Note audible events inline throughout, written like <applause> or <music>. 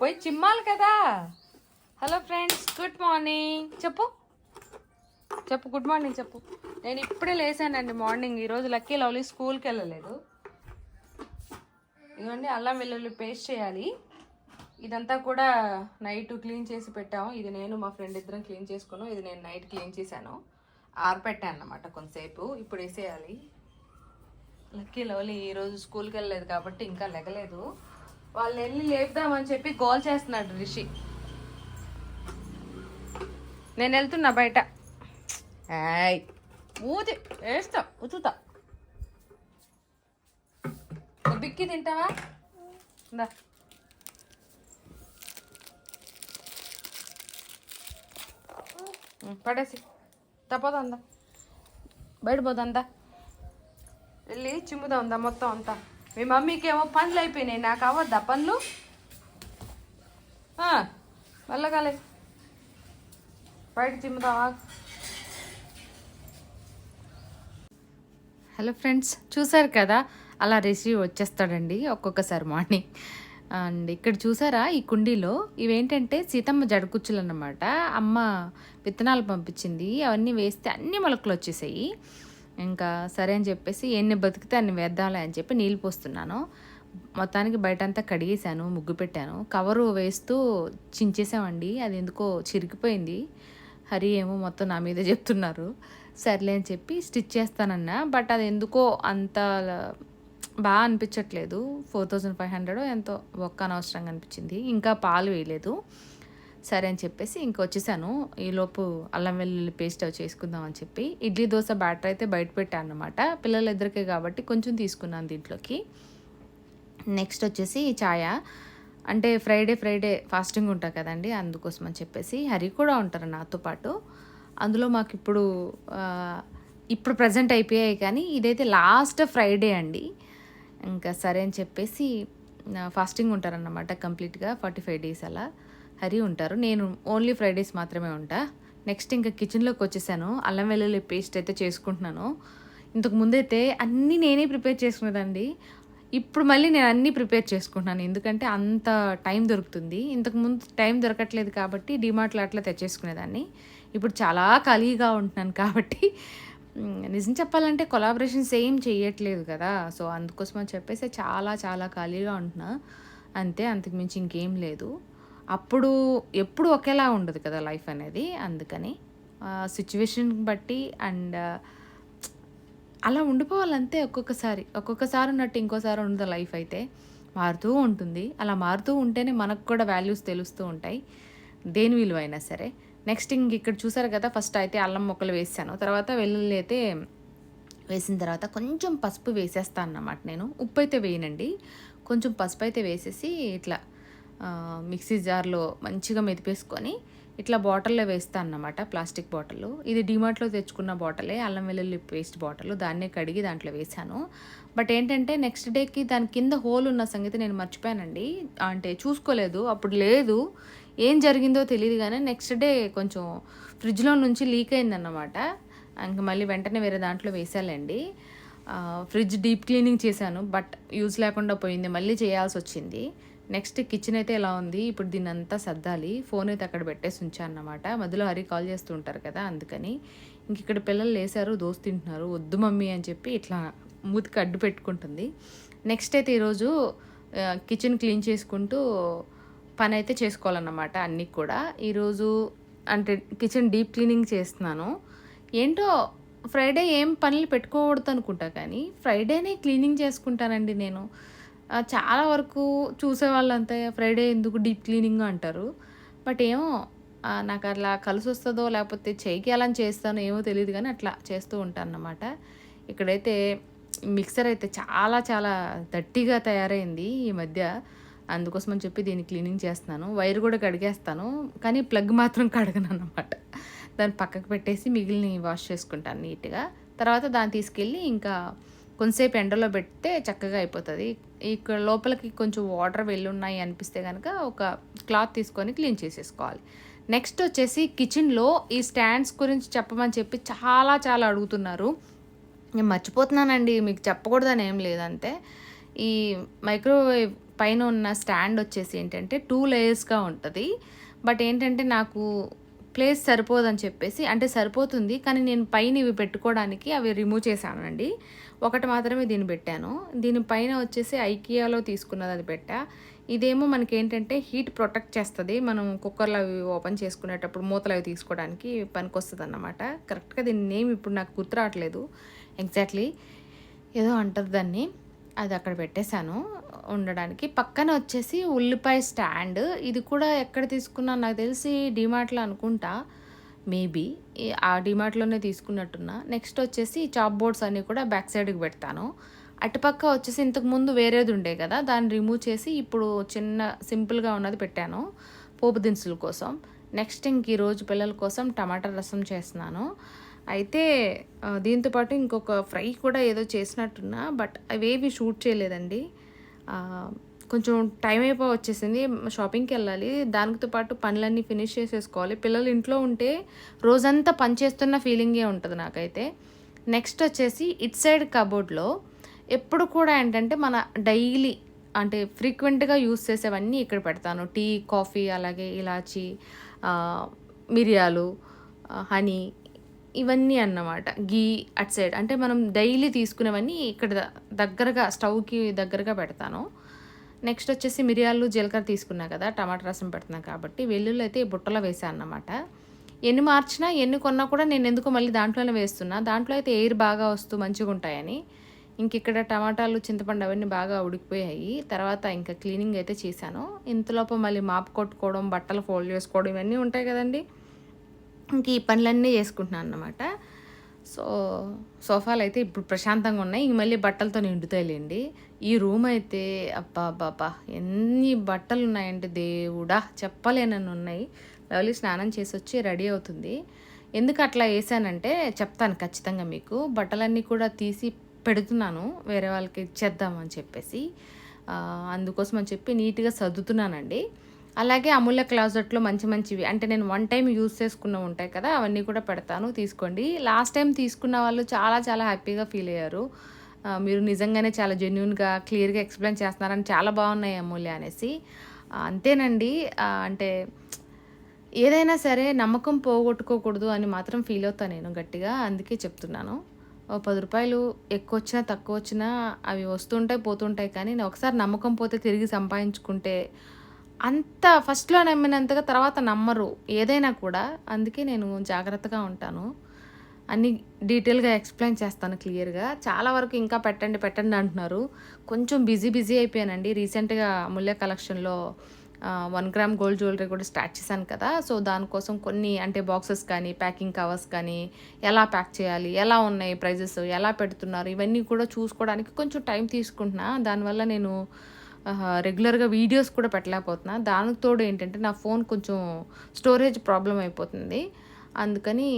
పోయి చిమ్మాలి కదా. Hello friends good morning చెప్పు. చెప్పు గుడ్ మార్నింగ్ చెప్పు. నేను ఇప్పుడే లేసానండి మార్నింగ్ ఈరోజు లక్కీ లవ్లీ స్కూల్కి వెళ్ళలేదు. ఇదిగోండి అల్లం వెల్లుల్లి పేస్ట్ చేయాలి. ఇదంతా కూడా నైట్ క్లీన్ చేసి పెట్టాము. ఇది నేను మా ఫ్రెండ్ ఇద్దరం క్లీన్ చేసుకున్నాం. ఇది నేను నైట్ క్లీన్ చేశాను. ఆరిపెట్టాను అన్నమాట కొంతసేపు. ఇప్పుడు వేసేయాలి. లక్కీ లవ్లీ ఈరోజు స్కూల్కి వెళ్ళలేదు కాబట్టి ఇంకా లెగలేదు. వాళ్ళు వెళ్ళి లేపుదామని చెప్పి గోల్ చేస్తున్నాడు రిషి. నేను వెళ్తున్నా బయట. ఏయ్. ఊది వేస్తా ఉతుతా బిక్కి తింటావా? ఇందా పడేసి. తప్పదందా బయట పోదందా వెళ్ళి చిమ్ముదా ఉందా మొత్తం అంతా. మీ మమ్మీకి ఏమో పనులు అయిపోయినాయి. నాకు అవ్వద్దా పనులు ఆ, వెళ్ళగాలి. బయట చిమ్ముదావా హలో ఫ్రెండ్స్ చూసారు కదా? అలా రిసీవ్ వచ్చేస్తాడండి ఒక్కొక్కసారి మార్నింగ్. అండ్ ఇక్కడ చూసారా ఈ కుండీలో? ఇవేంటంటే సీతమ్మ జడకుచ్చులు అన్నమాట అమ్మ విత్తనాలు పంపించింది. అవన్నీ వేస్తే అన్ని మొలకలు వచ్చేసాయి. ఇంకా సరే అని చెప్పేసి ఎన్ని బతికితే అన్ని వేద్దాంలే అని చెప్పి నీళ్ళు పోస్తున్నాను. మొత్తానికి బయటంతా కడిగేశాను ముగ్గు పెట్టాను. కవరు వేస్తూ చించేసామండి. అది ఎందుకో చిరిగిపోయింది. హరి ఏమో మొత్తం నా మీద చెప్తున్నారు. సర్లే అని చెప్పి స్టిచ్ చేస్తానన్నా బట్ అది ఎందుకో అంత బాగా అనిపించట్లేదు. ఫోర్ థౌజండ్ ఫైవ్ హండ్రెడ్ ఎంతో ఒక్క అనవసరంగా అనిపించింది. ఇంకా పాలు వేయలేదు. సరే అని చెప్పేసి ఇంక వచ్చేసాను. ఈలోపు అల్లం వెల్లుల్లి పేస్ట్ అవి చేసుకుందాం అని చెప్పి ఇడ్లీ దోశ బ్యాటర్ అయితే బయట పెట్టాను అనమాట పిల్లలిద్దరికే కాబట్టి కొంచెం తీసుకున్నాను దీంట్లోకి. నెక్స్ట్ వచ్చేసి ఛాయ అంటే ఫ్రైడే ఫ్రైడే ఫాస్టింగ్ ఉంటా కదండి అందుకోసం అని చెప్పేసి హరి కూడా ఉంటారు నాతో పాటు. అందులో మాకు ఇప్పుడు ఇప్పుడు ప్రజెంట్ అయిపోయాయి కానీ ఇదైతే లాస్ట్ ఫ్రైడే అండి. ఇంకా సరే అని చెప్పేసి ఫాస్టింగ్ ఉంటారన్నమాట కంప్లీట్గా ఫార్టీ ఫైవ్ డేస్ అలా. హరి ఉంటారు. నేను ఓన్లీ ఫ్రైడేస్ మాత్రమే ఉంటా. నెక్స్ట్ ఇంకా కిచెన్లోకి వచ్చేసాను. అల్లం వెల్లుల్లి పేస్ట్ అయితే చేసుకుంటున్నాను. ఇంతకు ముందైతే అన్నీ నేనే ప్రిపేర్ చేసుకునేదండి ఇప్పుడు మళ్ళీ నేను అన్నీ ప్రిపేర్ చేసుకుంటున్నాను. ఎందుకంటే అంత టైం దొరుకుతుంది. ఇంతకు ముందు టైం దొరకట్లేదు కాబట్టి డిమార్ట్లో అట్లా తెచ్చేసుకునేదాన్ని. ఇప్పుడు చాలా ఖాళీగా ఉంటున్నాను కాబట్టి నిజం చెప్పాలంటే కొలాబరేషన్స్ ఏం చేయట్లేదు కదా. సో అందుకోసం అని చెప్పేసి చాలా చాలా ఖాళీగా ఉంటున్నా. అంతే అంతకు మించి ఇంకేం లేదు. అప్పుడు ఎప్పుడు ఒకేలా ఉండదు కదా లైఫ్ అనేది అందుకని సిచ్యువేషన్ బట్టి అండ్ అలా ఉండిపోవాలంతే ఒక్కొక్కసారి. ఒక్కొక్కసారి ఉన్నట్టు ఇంకోసారి ఉండదు లైఫ్ అయితే. మారుతూ ఉంటుంది. అలా మారుతూ ఉంటేనే మనకు కూడా వాల్యూస్ తెలుస్తూ ఉంటాయి. దేని విలువైనా సరే. నెక్స్ట్ ఇంక ఇక్కడ చూసారు కదా ఫస్ట్ అయితే అల్లం మొక్కలు వేసాను. తర్వాత వెల్లుల్లి అయితే వేసిన తర్వాత కొంచెం పసుపు వేసేస్తాను అన్నమాట నేను. ఉప్పు అయితే వేయనండి. కొంచెం పసుపు అయితే వేసేసి ఇట్లా మిక్సీ జార్లో మంచిగా మెదిపేసుకొని ఇట్లా బాటిల్లో వేస్తాను అన్నమాట ప్లాస్టిక్ బాటిల్. ఇది డిమార్ట్లో తెచ్చుకున్న బాటిలే అల్లం వెల్లుల్లి పేస్ట్ బాటిల్ దాన్నే కడిగి దాంట్లో వేశాను. బట్ ఏంటంటే నెక్స్ట్ డేకి దాని కింద హోల్ ఉన్న సంగతి నేను మర్చిపోయానండి. అంటే చూసుకోలేదు అప్పుడు లేదు. ఏం జరిగిందో తెలియదు కానీ నెక్స్ట్ డే కొంచెం ఫ్రిడ్జ్లో నుంచి లీక్ అయిందన్నమాట. ఇంక మళ్ళీ వెంటనే వేరే దాంట్లో వేసాలండి ఫ్రిడ్జ్ డీప్ క్లీనింగ్ చేశాను బట్ యూజ్ లేకుండా పోయింది మళ్ళీ చేయాల్సి వచ్చింది. నెక్స్ట్ కిచెన్ అయితే ఎలా ఉంది? ఇప్పుడు దీన్ని అంతా సర్దాలి. ఫోన్ అయితే అక్కడ పెట్టేసి ఉంచాను అన్నమాట మధ్యలో హరి కాల్ చేస్తూ ఉంటారు కదా అందుకని. ఇంక ఇక్కడ పిల్లలు లేసారు దోస్తు తింటున్నారు. వద్దు మమ్మీ అని చెప్పి ఇట్లా మూతికి అడ్డు పెట్టుకుంటుంది. నెక్స్ట్ అయితే ఈరోజు కిచెన్ క్లీన్ చేసుకుంటూ పని అయితే చేసుకోవాలన్నమాట అన్నీ కూడా. ఈరోజు అంటే కిచెన్ డీప్ క్లీనింగ్ చేస్తున్నాను. ఏంటో ఫ్రైడే ఏం పనులు పెట్టుకోకూడదు అనుకుంటా కానీ ఫ్రైడేనే క్లీనింగ్ చేసుకుంటానండి నేను. చాలా వరకు చూసే వాళ్ళంతా ఫ్రైడే ఎందుకు డీప్ క్లీనింగ్ అంటారు. బట్ ఏమో నాకు అట్లా కలిసి వస్తుందో లేకపోతే చేయికి అలా చేస్తానో ఏమో తెలియదు కానీ అట్లా చేస్తూ ఉంటాను అన్నమాట ఇక్కడైతే మిక్సర్ అయితే చాలా చాలా దట్టిగా తయారైంది ఈ మధ్య. అందుకోసం అని చెప్పి దీన్ని క్లీనింగ్ చేస్తున్నాను. వైర్ కూడా కడిగేస్తాను కానీ ప్లగ్ మాత్రం కడగను అన్నమాట దాన్ని పక్కకు పెట్టేసి మిగిలిన వాష్ చేసుకుంటాను నీట్గా తర్వాత దాన్ని తీసుకెళ్ళి ఇంకా కొంతసేపు ఎండలో పెడితే చక్కగా అయిపోతుంది. ఇక్కడ లోపలికి కొంచెం వాటర్ వెళ్ళి ఉన్నాయి అనిపిస్తే కనుక ఒక క్లాత్ తీసుకొని క్లీన్ చేసేసుకోవాలి. నెక్స్ట్ వచ్చేసి కిచెన్లో ఈ స్టాండ్స్ గురించి చెప్పమని చెప్పి చాలా చాలా అడుగుతున్నారు. నేను మర్చిపోతున్నానండి మీకు చెప్పకూడదని ఏం లేదంతే ఈ మైక్రోవేవ్ పైన ఉన్న స్టాండ్ వచ్చేసి ఏంటంటే టూ లేయర్స్గా ఉంటుంది. బట్ ఏంటంటే నాకు ప్లేస్ సరిపోదని చెప్పేసి అంటే సరిపోతుంది కానీ నేను పైన ఇవి పెట్టుకోవడానికి అవి రిమూవ్ చేశానండి. ఒకటి మాత్రమే దీన్ని పెట్టాను. దీనిపైన వచ్చేసి ఐకియాలో తీసుకున్నది అది పెట్టా. ఇదేమో మనకి ఏంటంటే హీట్ ప్రొటెక్ట్ చేస్తుంది. మనం కుక్కర్లో అవి ఓపెన్ చేసుకునేటప్పుడు మూతలు అవి తీసుకోవడానికి పనికొస్తుంది అన్నమాట కరెక్ట్గా దీని నేమ్ ఇప్పుడు నాకు గుర్తు రావట్లేదు. ఎగ్జాక్ట్లీ ఏదో అంటారు దాన్ని. అది అక్కడ పెట్టేశాను ఉండడానికి. పక్కన వచ్చేసి ఉల్లిపాయ స్టాండ్. ఇది కూడా ఎక్కడ తీసుకున్నా నాకు తెలిసి డిమార్ట్లో అనుకుంటా. మేబీ ఆ డిమార్ట్లోనే తీసుకున్నట్టున్నా. నెక్స్ట్ వచ్చేసి చాప్ బోర్డ్స్ అన్నీ కూడా బ్యాక్ సైడ్కి పెడతాను. అటుపక్క వచ్చేసి ఇంతకు ముందు వేరేది ఉండే కదా దాన్ని రిమూవ్ చేసి ఇప్పుడు చిన్న సింపుల్గా ఉన్నది పెట్టాను పోపు దినుసుల కోసం. నెక్స్ట్ ఇంక ఈరోజు పిల్లల కోసం టమాటా రసం చేస్తున్నాను. అయితే దీంతోపాటు దీంతో పాటు ఇంకొక ఫ్రై కూడా ఏదో చేసినట్టున్నా బట్ అవేవి షూట్ చేయలేదండి. కొంచెం టైం అయిపో వచ్చేసింది షాపింగ్కి వెళ్ళాలి. దానితో పాటు పనులన్నీ ఫినిష్ చేసేసుకోవాలి. పిల్లలు ఇంట్లో ఉంటే రోజంతా పని చేస్తున్న ఫీలింగే ఉంటుంది నాకైతే. నెక్స్ట్ వచ్చేసి ఇట్ సైడ్ కబోర్డ్లో ఎప్పుడు కూడా ఏంటంటే మన డైలీ అంటే ఫ్రీక్వెంట్గా యూస్ చేసేవన్నీ ఇక్కడ పెడతాను. టీ కాఫీ అలాగే ఇలాచి మిరియాలు హనీ ఇవన్నీ అన్నమాట. Ghee at side. అంటే మనం డైలీ తీసుకునేవన్నీ ఇక్కడ దగ్గరగా స్టవ్కి దగ్గరగా పెడతాను. నెక్స్ట్ వచ్చేసి మిరియాలు జీలకర్ర తీసుకున్నా కదా టమాటా రసం పెడుతున్నా కాబట్టి వెల్లుల్లి అయితే బుట్టలో వేసాను అన్నమాట. ఎన్ని మార్చినా ఎన్ని కొన్నా కూడా నేను ఎందుకో మళ్ళీ దాంట్లోనే వేస్తున్నా? దాంట్లో అయితే ఎయిర్ బాగా వస్తూ మంచిగా ఉంటాయని. ఇంక ఇక్కడ టమాటాలు చింతపండు అవన్నీ బాగా ఉడికిపోయాయి. తర్వాత ఇంకా క్లీనింగ్ అయితే చేశాను. ఇంతలోపు మళ్ళీ మాపు కొట్టుకోవడం బట్టలు ఫోల్డ్ చేసుకోవడం ఇవన్నీ ఉంటాయి కదండీ. ఇంక ఈ పనులన్నీ చేసుకుంటున్నాను అన్నమాట. సో సోఫాలు అయితే ఇప్పుడు ప్రశాంతంగా ఉన్నాయి. ఇంక మళ్ళీ బట్టలతో నిండుతాయిలేండి. ఈ రూమ్ అయితే అబ్బా బాబా ఎన్ని బట్టలు ఉన్నాయంటే దేవుడా చెప్పలేనని ఉన్నాయి. లవ్లీ స్నానం చేసి వచ్చి రెడీ అవుతుంది. ఎందుకు అట్లా వేసానంటే చెప్తాను ఖచ్చితంగా మీకు. బట్టలన్నీ కూడా తీసి పెడుతున్నాను. వేరే వాళ్ళకి ఇచ్చేద్దామని చెప్పేసి అందుకోసం అని చెప్పి నీట్గా సర్దుతున్నానండి. అలాగే అమూల్య క్లాజెట్లో మంచి మంచివి. అంటే నేను వన్ టైం యూస్ చేసుకున్న ఉంటాయి కదా అవన్నీ కూడా పెడతాను తీసుకోండి. లాస్ట్ టైం తీసుకున్న వాళ్ళు చాలా చాలా హ్యాపీగా ఫీల్ అయ్యారు. మీరు నిజంగానే చాలా జెన్యున్గా క్లియర్గా ఎక్స్ప్లెయిన్ చేస్తున్నారని చాలా బాగున్నాయి అమూల్య అనేసి. అంతేనండి. అంటే ఏదైనా సరే నమ్మకం పోగొట్టుకోకూడదు అని మాత్రం ఫీల్ అవుతాను నేను గట్టిగా. అందుకే చెప్తున్నాను. పది రూపాయలు ఎక్కువ వచ్చినా తక్కువ వచ్చినా అవి వస్తుంటాయి పోతుంటాయి కానీ నేను ఒకసారి నమ్మకం పోతే తిరిగి సంపాదించుకుంటే అంత ఫస్ట్లో నమ్మినంతగా తర్వాత నమ్మరు. ఏదైనా కూడా. అందుకే నేను జాగ్రత్తగా ఉంటాను. అన్ని డీటెయిల్గా ఎక్స్ప్లెయిన్ చేస్తాను క్లియర్గా. చాలా వరకు ఇంకా పెట్టండి పెట్టండి అంటున్నారు. కొంచెం బిజీ బిజీ అయిపోయానండి. రీసెంట్గా అమూల్య కలెక్షన్లో వన్ గ్రామ్ గోల్డ్ జ్యువెలరీ కూడా స్టార్ట్ చేశాను కదా. సో దానికోసం కొన్ని అంటే బాక్సెస్ కానీ ప్యాకింగ్ కవర్స్ కానీ ఎలా ప్యాక్ చేయాలి ఎలా ఉన్నాయి ప్రైజెస్ ఎలా పెడుతున్నారు ఇవన్నీ కూడా చూసుకోవడానికి కొంచెం టైం తీసుకుంటున్నా. దానివల్ల నేను రెగ్యులర్గా వీడియోస్ కూడా పెట్టలేకపోతున్నా. దానికి తోడు ఏంటంటే నా ఫోన్ కొంచెం స్టోరేజ్ ప్రాబ్లం అయిపోతుంది. అందుకని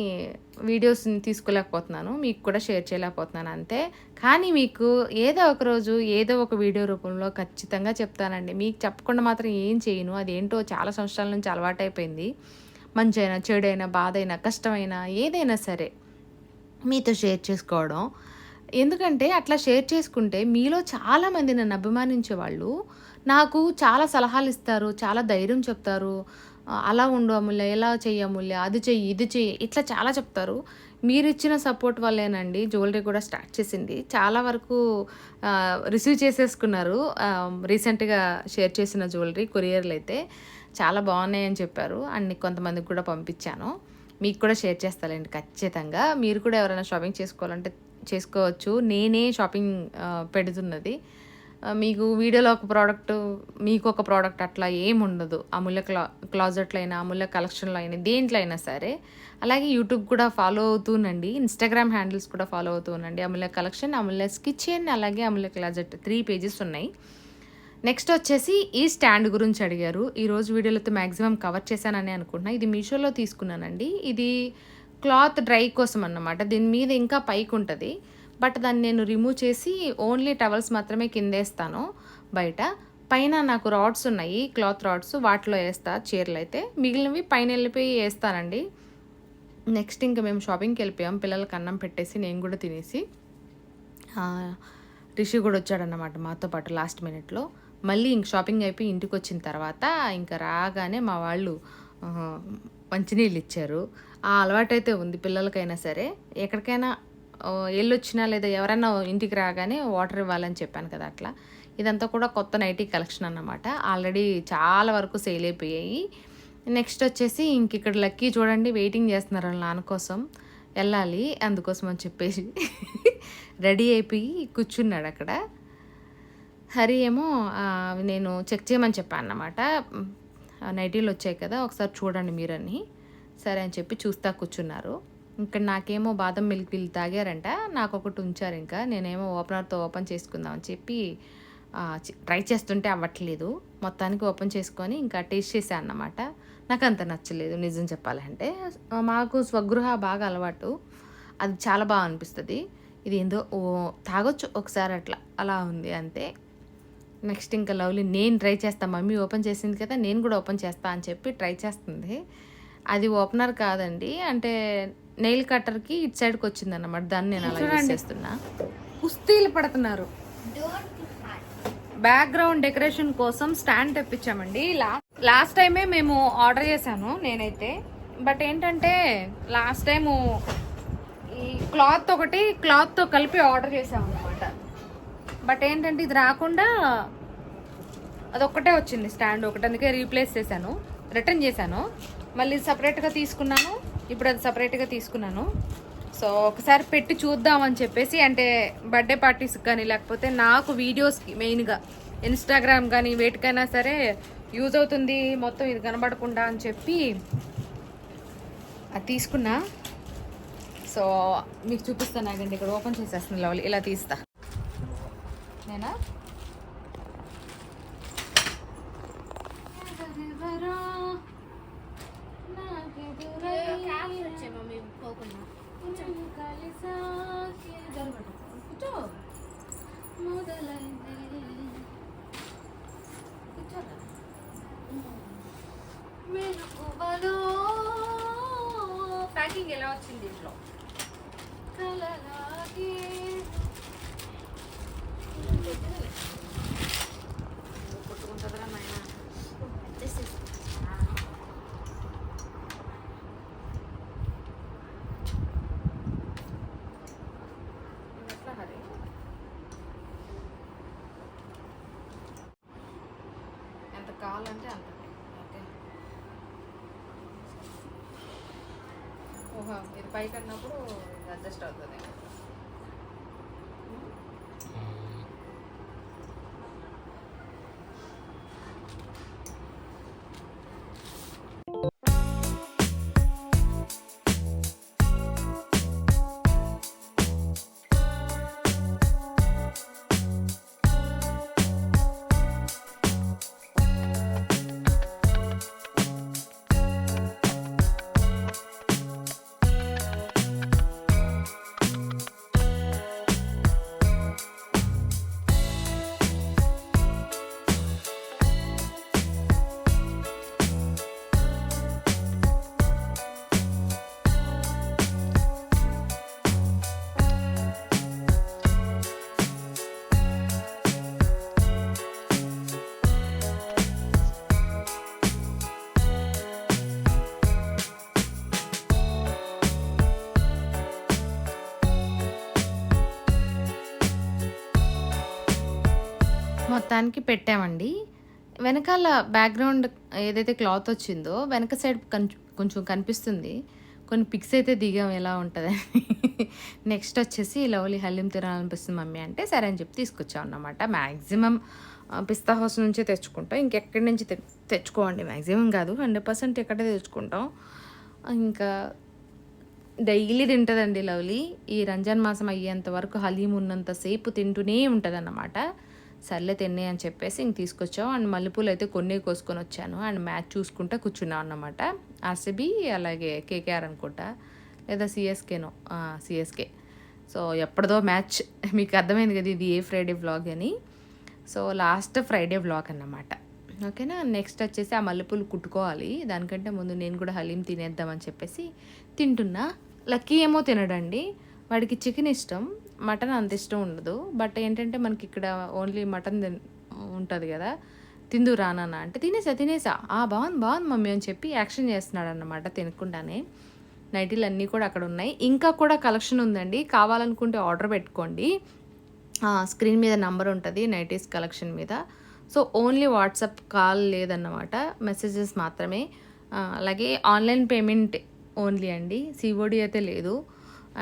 వీడియోస్ని తీసుకోలేకపోతున్నాను. మీకు కూడా షేర్ చేయలేకపోతున్నాను అంతే. కానీ మీకు ఏదో ఒక రోజు ఏదో ఒక వీడియో రూపంలో ఖచ్చితంగా చెప్తానండి. మీకు చెప్పకుండా మాత్రం ఏం చేయను. అదేంటో చాలా సంవత్సరాల నుంచి అలవాటైపోయింది. మంచి అయినా చెడైనా బాధైనా కష్టమైనా ఏదైనా సరే మీతో షేర్ చేసుకోవడం. ఎందుకంటే అట్లా షేర్ చేసుకుంటే మీలో చాలామంది నన్ను అభిమానించే వాళ్ళు నాకు చాలా సలహాలు ఇస్తారు చాలా ధైర్యం చెప్తారు. అలా ఉండు అమూల్య ఎలా చెయ్యి అమూల్య అది చెయ్యి ఇది చెయ్యి ఇట్లా చాలా చెప్తారు. మీరు ఇచ్చిన సపోర్ట్ వల్లేనండి. జ్యువెలరీ కూడా స్టార్ట్ చేసింది. చాలా వరకు రిసీవ్ చేసేసుకున్నారు. రీసెంట్గా షేర్ చేసిన జ్యువెలరీ కొరియర్లు అయితే చాలా బాగున్నాయని చెప్పారు. అండ్ కొంతమందికి కూడా పంపించాను. మీకు కూడా షేర్ చేస్తానండి ఖచ్చితంగా. మీరు కూడా ఎవరైనా షాపింగ్ చేసుకోవాలంటే చేసుకోవచ్చు. నేనే షాపింగ్ పెడుతున్నది. మీకు వీడియోలో ఒక ప్రోడక్ట్ మీకు ఒక ప్రోడక్ట్ అట్లా ఏమి ఉండదు. అమూల్య క్లా క్లాజెట్లో అయినా అమూల్య కలెక్షన్లో అయినా దేంట్లో అయినా సరే. అలాగే యూట్యూబ్ కూడా ఫాలో అవుతూనండి. ఇన్స్టాగ్రామ్ హ్యాండిల్స్ కూడా ఫాలో అవుతూనండి. అమూల్య కలెక్షన్ అమూల్య కిచెన్ అలాగే అమూల్య క్లాజెట్ త్రీ పేజెస్ ఉన్నాయి. నెక్స్ట్ వచ్చేసి ఈ స్టాండ్ గురించి అడిగారు. ఈరోజు వీడియోలతో మ్యాక్సిమం కవర్ చేశానని అనుకుంటున్నా. ఇది మీషోలో తీసుకున్నానండి. ఇది క్లాత్ డ్రై కోసం అన్నమాట. దీని మీద ఇంకా పైకి ఉంటుంది. బట్ దాన్ని నేను రిమూవ్ చేసి ఓన్లీ టవల్స్ మాత్రమే కిందేస్తాను బయట. పైన నాకు రాడ్స్ ఉన్నాయి క్లాత్ రాడ్స్. వాటిలో వేస్తా చీరలు అయితే మిగిలినవి పైన వెళ్ళిపోయి వేస్తానండి. నెక్స్ట్ ఇంకా మేము షాపింగ్కి వెళ్ళిపోయాం. పిల్లలకి అన్నం పెట్టేసి నేను కూడా తినేసి. రిషి కూడా వచ్చాడన్నమాట మాతో పాటు లాస్ట్ మినిట్లో. మళ్ళీ ఇంక షాపింగ్ అయిపోయి ఇంటికి వచ్చిన తర్వాత ఇంకా రాగానే మా వాళ్ళు మంచినీళ్ళు ఇచ్చారు. ఆ అలవాటైతే ఉంది పిల్లలకైనా సరే. ఎక్కడికైనా వెళ్ళొచ్చినా లేదా ఎవరైనా ఇంటికి రాగానే వాటర్ ఇవ్వాలని చెప్పాను కదా అట్లా. ఇదంతా కూడా కొత్త నైటీ కలెక్షన్ అన్నమాట. ఆల్రెడీ చాలా వరకు సేల్ అయిపోయాయి. నెక్స్ట్ వచ్చేసి ఇంక ఇక్కడ లక్కీ చూడండి వెయిటింగ్ చేస్తున్నారు వాళ్ళ నాన్న కోసం. వెళ్ళాలి అందుకోసం అని చెప్పేసి. రెడీ అయిపోయి కూర్చున్నాడు అక్కడ. హరి ఏమో నేను చెక్ చేయమని చెప్పాను అన్నమాట. నైటీలు వచ్చాయి కదా ఒకసారి చూడండి మీరని. సరే అని చెప్పి చూస్తా కూర్చున్నారు. ఇక్కడ నాకేమో బాదం మిల్క్ వీళ్ళు తాగారంట. నాకు ఒకటి ఉంచారు ఇంకా. నేనేమో ఓపెనర్తో ఓపెన్ చేసుకుందామని చెప్పి ట్రై చేస్తుంటే అవ్వట్లేదు. మొత్తానికి ఓపెన్ చేసుకొని ఇంకా టేస్ట్ చేశాను అన్నమాట. నాకు అంత నచ్చలేదు నిజం చెప్పాలంటే. మాకు స్వగృహ బాగా అలవాటు. అది చాలా బాగా అనిపిస్తుంది. ఇది ఏందో ఓ తాగొచ్చు ఒకసారి అట్లా. అలా ఉంది అంతే. నెక్స్ట్ ఇంకా లవ్లీ నేను ట్రై చేస్తాను మమ్మీ ఓపెన్ చేసింది కదా నేను కూడా ఓపెన్ చేస్తా అని చెప్పి ట్రై చేస్తుంది. అది ఓపెనర్ కాదండి. అంటే నెయిల్ కట్టర్కి ఇటు సైడ్కి వచ్చింది అన్నమాట దాన్ని నేను అలా యూస్ చేస్తున్నా. కుస్తీలు పడుతున్నారు. బ్యాక్గ్రౌండ్ డెకరేషన్ కోసం స్టాండ్ తెప్పించామండి. లా లాస్ట్ టైమే మేము ఆర్డర్ చేశాను నేనైతే. బట్ ఏంటంటే లాస్ట్ టైము ఈ క్లాత్ ఒకటి క్లాత్తో కలిపి ఆర్డర్ చేసాం అనమాట బట్ ఏంటంటే ఇది రాకుండా అదొక్కటే వచ్చింది స్టాండ్. ఒకటి అందుకే రీప్లేస్ చేశాను రిటర్న్ చేశాను. మళ్ళీ సపరేట్గా తీసుకున్నాను. ఇప్పుడు అది సపరేట్గా తీసుకున్నాను. సో ఒకసారి పెట్టి చూద్దామని చెప్పేసి అంటే బర్త్డే పార్టీస్కి కానీ లేకపోతే నాకు వీడియోస్కి మెయిన్గా ఇన్స్టాగ్రామ్ కానీ వేటికైనా సరే యూజ్ అవుతుంది మొత్తం ఇది కనబడకుండా అని చెప్పి అది తీసుకున్నా. సో మీకు చూపిస్తాను ఆగండి ఇక్కడ ఓపెన్ చేసేస్తుంది లెవెల్. ఇలా తీస్తా. నేనా? ప్యాకింగ్ ఎలా వచ్చింది ఇంట్లో? కలలాగే కొట్టుకుంటుందిరా నాయనా ఇది ఎట్లా హరి ఎంత కావాలంటే అంత ఓకే ఓహో ఇది పైకి అన్నప్పుడు అడ్జస్ట్ అవుతుంది. మొత్తానికి పెట్టామండి. వెనకాల బ్యాక్గ్రౌండ్ ఏదైతే క్లాత్ వచ్చిందో వెనక సైడ్ కన్- కొంచెం కనిపిస్తుంది. కొన్ని పిక్స్ అయితే దిగాం ఎలా ఉంటుందని. నెక్స్ట్ వచ్చేసి లవ్లీ హలీం తినాలనిపిస్తుంది మమ్మీ అంటే సరే అని చెప్పి తీసుకొచ్చాం అన్నమాట. మ్యాక్సిమం పిస్తా హౌస్ నుంచే తెచ్చుకుంటాం. ఇంకెక్కడి నుంచి తె తెచ్చుకోండి మ్యాక్సిమం కాదు హండ్రెడ్ పర్సెంట్ ఎక్కడే తెచ్చుకుంటాం. ఇంకా డైలీ తింటుందండి లవ్లీ. ఈ రంజాన్ మాసం అయ్యేంత వరకు హలీం ఉన్నంతసేపు తింటూనే ఉంటుంది అన్నమాట సర్లే తిన్నే అని చెప్పేసి ఇంక తీసుకొచ్చాం అండ్ మల్లెపూలు అయితే కొన్ని కోసుకొని వచ్చాను. అండ్ మ్యాచ్ చూసుకుంటా కూర్చున్నాం అన్నమాట. ఆర్సీబీ అలాగే కేకేఆర్ అనుకుంటా లేదా సిఎస్కేనో సిఎస్కే. సో ఎప్పటిదో మ్యాచ్. <laughs> మీకు అర్థమైంది కదా ఇది ఏ ఫ్రైడే వ్లాగ్ అని. సో లాస్ట్ ఫ్రైడే వ్లాగ్ అన్నమాట. ఓకేనా? నెక్స్ట్ వచ్చేసి ఆ మల్లెపూలు కుట్టుకోవాలి. దానికంటే ముందు నేను కూడా హలీం తినేద్దామని చెప్పేసి తింటున్నా. లక్కీ ఏమో తినడండి. వాడికి చికెన్ ఇష్టం. మటన్ అంత ఇష్టం ఉండదు. బట్ ఏంటంటే మనకి ఇక్కడ ఓన్లీ మటన్ ఉంటుంది కదా. తిందు రానన్న అంటే తినేసా తినేసా. ఆ బాగుంది బాగుంది మమ్మీ అని చెప్పి యాక్షన్ చేస్తున్నాడు అనమాట తినకుండానే. నైటీలు అన్నీ కూడా అక్కడ ఉన్నాయి. ఇంకా కూడా కలెక్షన్ ఉందండి. కావాలనుకుంటే ఆర్డర్ పెట్టుకోండి. స్క్రీన్ మీద నంబర్ ఉంటుంది నైటీస్ కలెక్షన్ మీద. సో ఓన్లీ వాట్సాప్ కాల్ లేదన్నమాట. మెసేజెస్ మాత్రమే. అలాగే ఆన్లైన్ పేమెంట్ ఓన్లీ అండి. సిఓడి అయితే లేదు.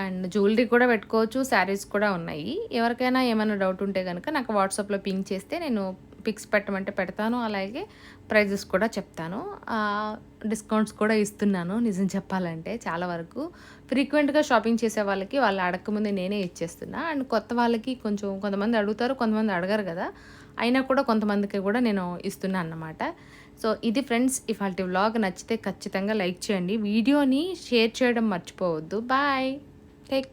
అండ్ జ్యువెలరీ కూడా పెట్టుకోవచ్చు శారీస్ కూడా ఉన్నాయి. ఎవరికైనా ఏమైనా డౌట్ ఉంటే కనుక నాకు వాట్సాప్లో పింక్ చేస్తే నేను పిక్స్ పెట్టమంటే పెడతాను. అలాగే ప్రైజెస్ కూడా చెప్తాను. డిస్కౌంట్స్ కూడా ఇస్తున్నాను నిజం చెప్పాలంటే చాలా వరకు. ఫ్రీక్వెంట్గా షాపింగ్ చేసే వాళ్ళకి వాళ్ళు అడగకముందే నేనే ఇచ్చేస్తున్నా. అండ్ కొత్త వాళ్ళకి కొంచెం కొంతమంది అడుగుతారు కొంతమంది అడగరు కదా. అయినా కూడా కొంతమందికి కూడా నేను ఇస్తున్నా అన్నమాట. సో ఇది ఫ్రెండ్స్ ఇవాళ వ్లాగ్ నచ్చితే ఖచ్చితంగా లైక్ చేయండి. వీడియోని షేర్ చేయడం మర్చిపోవద్దు. బాయ్! Take care.